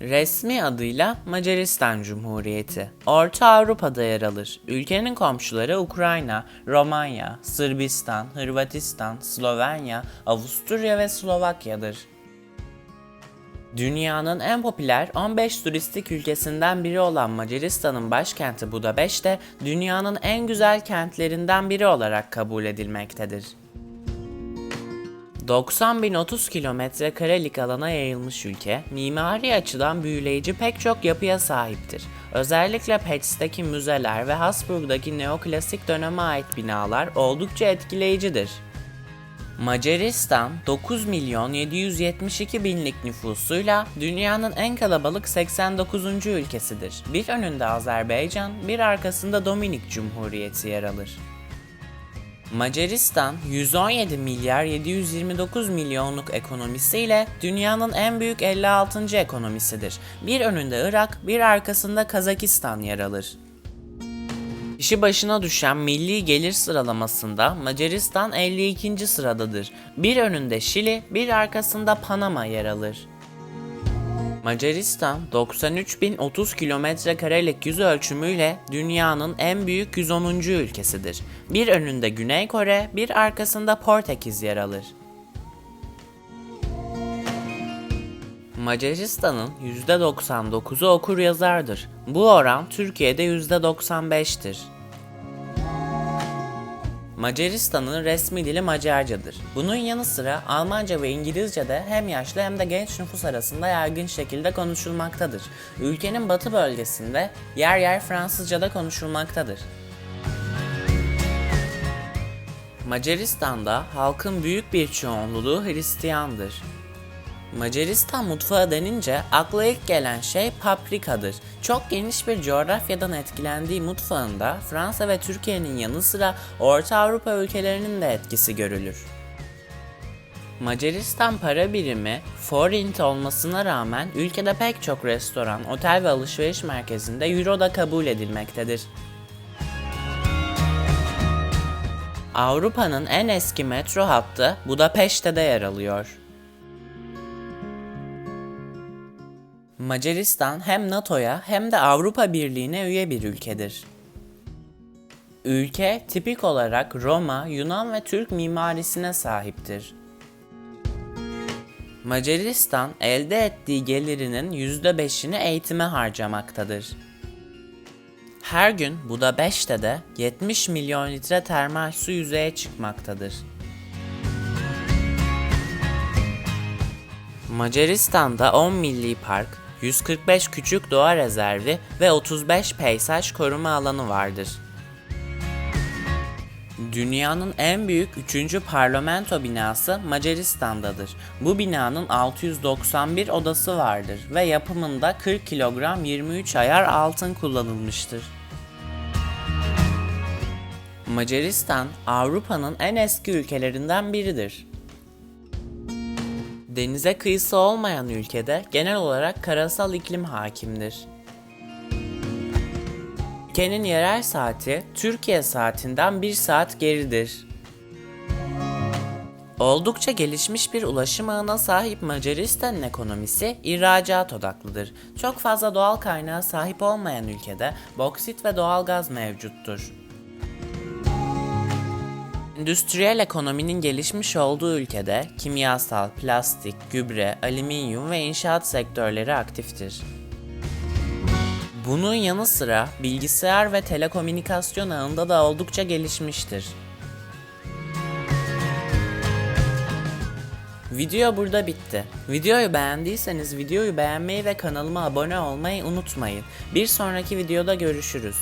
Resmi adıyla Macaristan Cumhuriyeti. Orta Avrupa'da yer alır. Ülkenin komşuları Ukrayna, Romanya, Sırbistan, Hırvatistan, Slovenya, Avusturya ve Slovakya'dır. Dünyanın en popüler 15 turistik ülkesinden biri olan Macaristan'ın başkenti Budapeşte, dünyanın en güzel kentlerinden biri olarak kabul edilmektedir. 90.030 kilometre karelik alana yayılmış ülke, mimari açıdan büyüleyici pek çok yapıya sahiptir. Özellikle Petz'teki müzeler ve Habsburg'daki neoklasik döneme ait binalar oldukça etkileyicidir. Macaristan 9 milyon 772 binlik nüfusuyla dünyanın en kalabalık 89. ülkesidir. Bir önünde Azerbaycan, bir arkasında Dominik Cumhuriyeti yer alır. Macaristan 117 milyar 729 milyonluk ekonomisiyle dünyanın en büyük 56. ekonomisidir. Bir önünde Irak, bir arkasında Kazakistan yer alır. Kişi başına düşen milli gelir sıralamasında Macaristan 52. sıradadır. Bir önünde Şili, bir arkasında Panama yer alır. Macaristan 93.030 kilometre karelik yüz ölçümüyle dünyanın en büyük 110. ülkesidir. Bir önünde Güney Kore, bir arkasında Portekiz yer alır. Macaristan'ın %99'u okur yazardır. Bu oran Türkiye'de %95'tir. Macaristan'ın resmi dili Macarcadır. Bunun yanı sıra Almanca ve İngilizce de hem yaşlı hem de genç nüfus arasında yaygın şekilde konuşulmaktadır. Ülkenin batı bölgesinde yer yer Fransızca da konuşulmaktadır. Macaristan'da halkın büyük bir çoğunluğu Hristiyandır. Macaristan mutfağı denince akla ilk gelen şey paprikadır. Çok geniş bir coğrafyadan etkilendiği mutfağında Fransa ve Türkiye'nin yanı sıra Orta Avrupa ülkelerinin de etkisi görülür. Macaristan para birimi forint olmasına rağmen ülkede pek çok restoran, otel ve alışveriş merkezinde euro da kabul edilmektedir. Avrupa'nın en eski metro hattı Budapeşte'de yer alıyor. Macaristan hem NATO'ya hem de Avrupa Birliği'ne üye bir ülkedir. Ülke tipik olarak Roma, Yunan ve Türk mimarisine sahiptir. Macaristan elde ettiği gelirinin %5'ini eğitime harcamaktadır. Her gün Budapeşte'de 70 milyon litre termal su yüzeye çıkmaktadır. Macaristan'da 10 milli park, 145 küçük doğa rezervi ve 35 peyzaj koruma alanı vardır. Dünyanın en büyük 3. parlamento binası Macaristan'dadır. Bu binanın 691 odası vardır ve yapımında 40 kilogram 23 ayar altın kullanılmıştır. Macaristan, Avrupa'nın en eski ülkelerinden biridir. Denize kıyısı olmayan ülkede genel olarak karasal iklim hakimdir. Ülkenin yerel saati Türkiye saatinden 1 saat geridir. Oldukça gelişmiş bir ulaşım ağına sahip Macaristan'ın ekonomisi ihracat odaklıdır. Çok fazla doğal kaynağa sahip olmayan ülkede boksit ve doğal gaz mevcuttur. Endüstriyel ekonominin gelişmiş olduğu ülkede kimyasal, plastik, gübre, alüminyum ve inşaat sektörleri aktiftir. Bunun yanı sıra bilgisayar ve telekomünikasyon ağında da oldukça gelişmiştir. Video burada bitti. Videoyu beğendiyseniz videoyu beğenmeyi ve kanalıma abone olmayı unutmayın. Bir sonraki videoda görüşürüz.